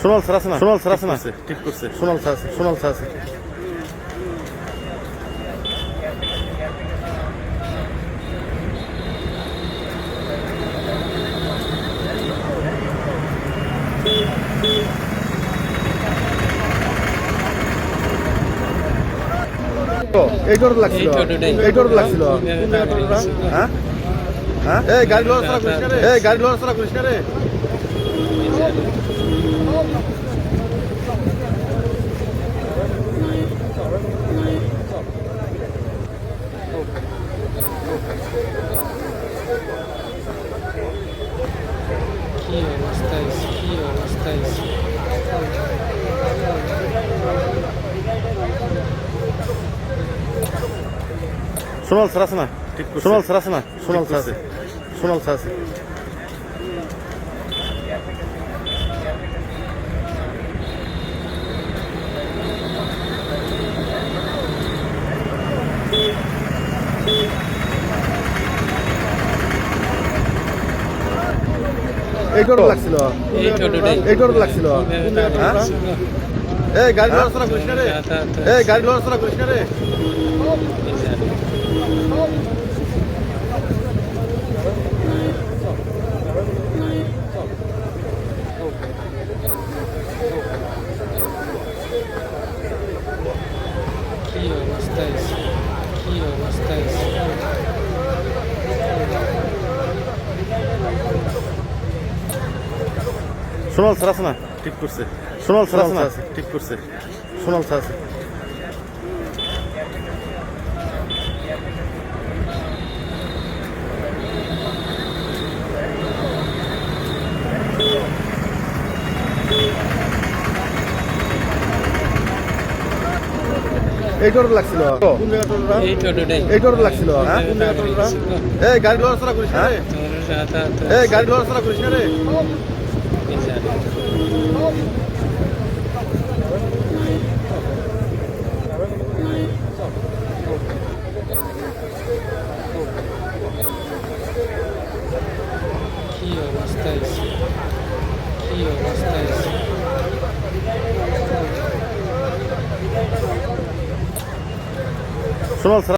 Sonal sir আছে না? Sonal sir আছে না? ঠিক করছে। সোনাল স্যার আছে সোনাল স্যার আছে। এই লাগছিল। লাগছিল। হ্যাঁ? হ্যাঁ? এই গাড়ি নড়াচড়া করিস না রে এই গাড়ি নড়াচড়া করিস না রে কি অবস্থা কি অবস্থা সোনাল স্যার আছে না ঠিক সোনাল স্যার আছে না সোনাল স্যার আছে সোনাল স্যার আছে এই টোটো লাগছিল এই টোটোটাই। এই টোটো লাগছিল এই গাড়ি নড়াচড়া করিস না রে এই গাড়ি নড়াচড়া করিস না রে কি অবস্থা কি অবস্থা সোনাল স্যার আছে না? ঠিক করছে। সোনাল স্যার আছে না? ঠিক করছে। সোনাল স্যার আছে। এই টোটো লাগছিল? এই টোটো লাগছিল হ্যাঁ? এই গাড়ি নড়াচড়া করিস এই গাড়ি নড়াচড়া করিস না রে? কি অবস্থা কি অবস্থা সোনাল স্যার